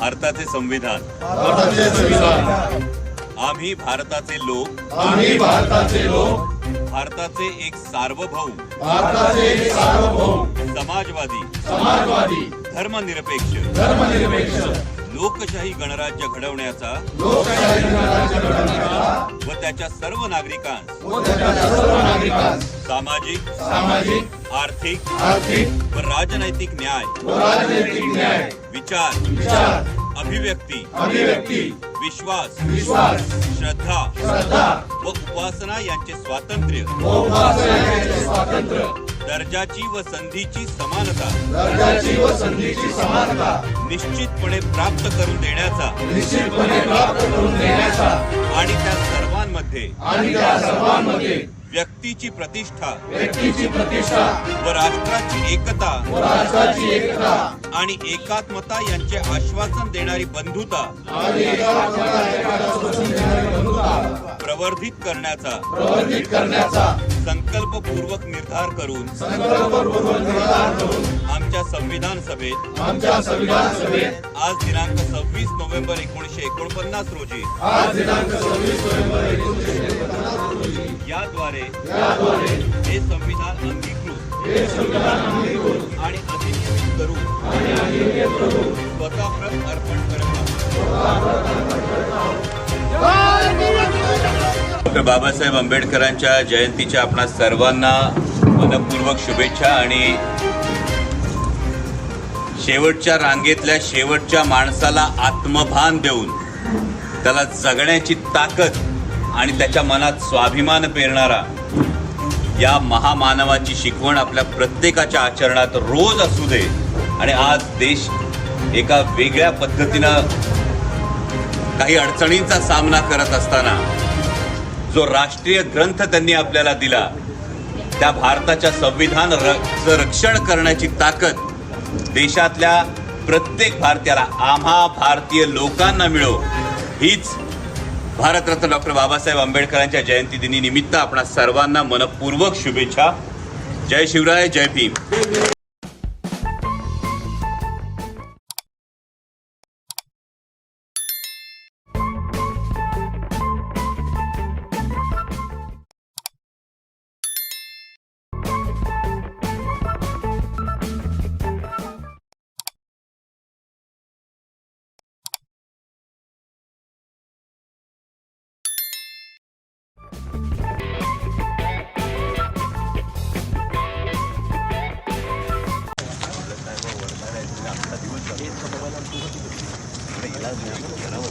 भारताचे संविधान. भारताचे संविधान. आम्ही भारताचे लोक. आम्ही भारताचे लोक. भारताचे एक सार्वभौम. भारताचे एक सार्वभौम. समाजवादी. समाजवादी. धर्मनिरपेक्ष. धर्मनिरपेक्ष. लोकशाही गणराज्य घडवण्याचा व त्याच्या सर्व नागरिकांस. सामाजिक सामाजिक आर्थिक आर्थिक व राजनैतिक न्याय. न्याय विचार विचार अभिव्यक्ती अभिव्यक्ती विश्वास विश्वास श्रद्धा श्रद्धा व उपासना यांचे स्वातंत्र्य स्वातंत्र्य. दर्जाची व संधीची समानता. दर्जाची व संधीची समानता. निश्चितपणे प्राप्त करून देण्याचा. निश्चितपणे प्राप्त करून देण्याचा. आणि त्या सर्वांमध्ये. आणि त्या सर्वांमध्ये. व्यक्तीची प्रतिष्ठा. व्यक्तीची प्रतिष्ठा. व राष्ट्राची एकता. व राष्ट्राची एकता. आणि एकात्मता यांचे आश्वासन देणारी बंधुता. आणि एकात्मता एकाला शोषून देणारी बंधुता. प्रवर्धित करण्याचा. प्रवर्धित करण्याचा. संकल्पपूर्वक निर्धार करून संकल्पपूर्वक निर्धार करून आमच्या संविधान सभेत आमच्या संविधान सभेत आज दिनांक सव्वीस नोव्हेंबर एकोणीशे एकोणपन्नास रोजी आज दिनांक सव्वीस नोव्हेंबर एकोणीसशे याद्वारे याद्वारे हे संविधान अंगीकृत हे संविधान अंगीकृत आणि अधिनियमित करून आणि अंगीकृत करून स्वतःप्रत अर्पण करत डॉक्टर बाबासाहेब आंबेडकरांच्या जयंतीच्या आपणा सर्वांना मनपूर्वक शुभेच्छा आणि शेवटच्या रांगेतल्या शेवटच्या माणसाला आत्मभान देऊन त्याला जगण्याची ताकद आणि त्याच्या मनात स्वाभिमान पेरणारा या महामानवाची शिकवण आपल्या प्रत्येकाच्या आचरणात रोज असू दे आणि आज देश एका वेगळ्या पद्धतीनं काही अडचणींचा सामना करत असताना जो राष्ट्रीय ग्रंथ त्यांनी आपल्याला दिला त्या भारताच्या संविधान र- रक्षण करण्याची ताकद देशातल्या प्रत्येक भारतीयाला आम्हा भारतीय लोकांना मिळो हीच भारतरत्न डॉक्टर बाबासाहेब आंबेडकरांच्या जयंती दिनी निमित्त आपणा सर्वांना मनपूर्वक शुभेच्छा. जय शिवराय जय भीम.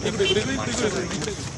Gracias.